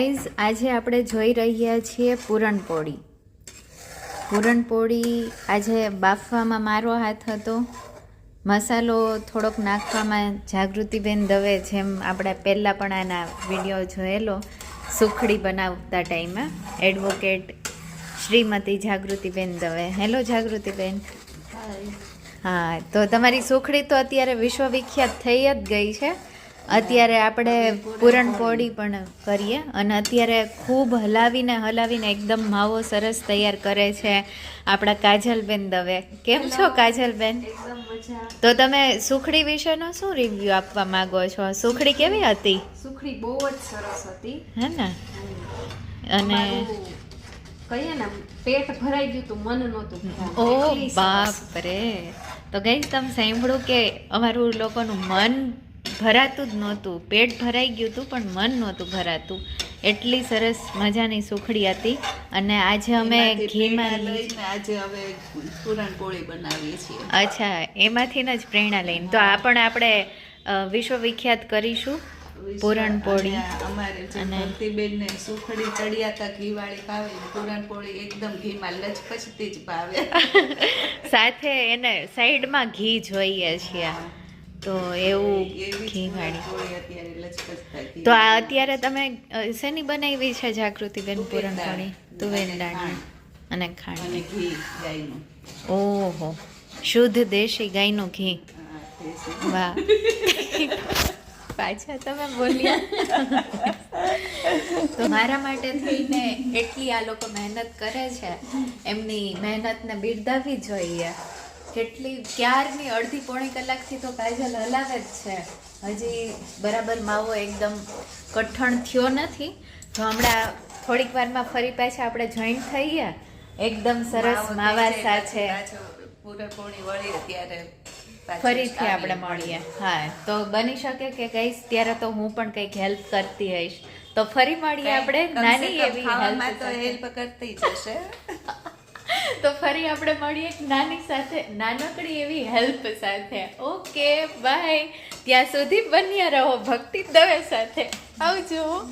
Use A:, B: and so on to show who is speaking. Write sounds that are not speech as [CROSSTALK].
A: Guys આજે આપણે જોઈ રહ્યા છીએ પૂરણપોળી. પૂરણપોળી આજે બાફવામાં મારો હાથ હતો. મસાલો થોડોક નાખવામાં જાગૃતિબેન દવે જેમ આપણે પહેલાં પણ આના વીડિયો જોયેલો સુખડી બનાવતા ટાઈમે. એડવોકેટ શ્રીમતી જાગૃતિબેન દવે. હેલો જાગૃતિબેન. હા તો તમારી સુખડી તો અત્યારે વિશ્વવિખ્યાત થઈ જ ગઈ છે. અત્યારે આપણે પૂરણપોળી પણ કરીએ અને અત્યારે ખૂબ હલાવીને હલાવીને એકદમ માવો સરસ તૈયાર કરે છે આપણા કાજલબેન દવે. કેમ છો કાજલબેન? તો તમે સુખડી વિશેનો શું રિવ્યુ આપવા માંગો છો? સુખડી કેવી હતી?
B: સુખડી બહુ જ સરસ હતી.
A: હે ને? અને
B: કહીએ ને પેટ ભરાઈ ગયું તું મન નહોતું
A: ઓ બાપ રે તો ગઈ તમે સાંભળ્યું કે અમારું લોકોનું મન ભરાતું જ નહોતું. પેટ ભરાઈ ગયું હતું પણ મન નહોતું ભરાતું. એટલી સરસ મજાની સુખડી હતી. અને આજે અમે ઘીમાં
C: લઈને આજે હવે પૂરણપોળી બનાવીએ છીએ.
A: અચ્છા એમાંથી જ પ્રેરણા લઈને. તો આ પણ આપણે વિશ્વવિખ્યાત કરીશું પૂરણપોળી
C: અમારે
A: અને-
C: ભક્તિબેનને સુખડી ચડિયાતા ઘીવાળી ભાવે પૂરણપોળી એકદમ ઘીમાં લચપચતી જ ભાવે. [LAUGHS]
A: સાથે એને સાઈડમાં ઘી જોઈએ છીએ. તો એવું
C: એવી જ
A: ઘીવાળી
C: પૂરણપોળી અત્યારે લચપચતા ઘી
A: તો આ અત્યારે તમે શેની બનાવી છે
C: જાગૃતિ બેન.
A: પૂરણપોળી તુવેર દાળની. અને ખાંડ.
C: ગાયનું.
A: ઓહો. શુદ્ધ દેશી ગાયનું ઘી. વાહ. [LAUGHS] પાછા તમે બોલ્યા. તો મારા માટે થઈને એટલી આ લોકો મહેનત કરે છે એમની મહેનતને બિરદાવી જોઈએ. કેટલી ક્યારની અડધી પોણી કલાકથી તો કાજલ હલાવે જ છે. હજી બરાબર માવો એકદમ કઠણ થયો નથી. તો હમણાં થોડીક વારમાં ફરી પાછા આપણે જોઈન્ટ થઈએ એકદમ સરસ
C: માવો
A: સાથે
C: ત્યારે
A: ફરીથી આપણે મળીએ. હા તો બની શકે કે કહીશ ત્યારે તો હું પણ કંઈક હેલ્પ કરતી હઈશ. તો ફરી મળીએ આપણે નાની એવી હેલ્પ
C: તો હેલ્પ કરતી જ હશે.
A: તો ફરી આપણે મળીએ નાની સાથે, નાનકડી એવી હેલ્પ સાથે. Okay, bye. ત્યાં સુધી બન્યા રહો ભક્તિ દવે સાથે. આવજો.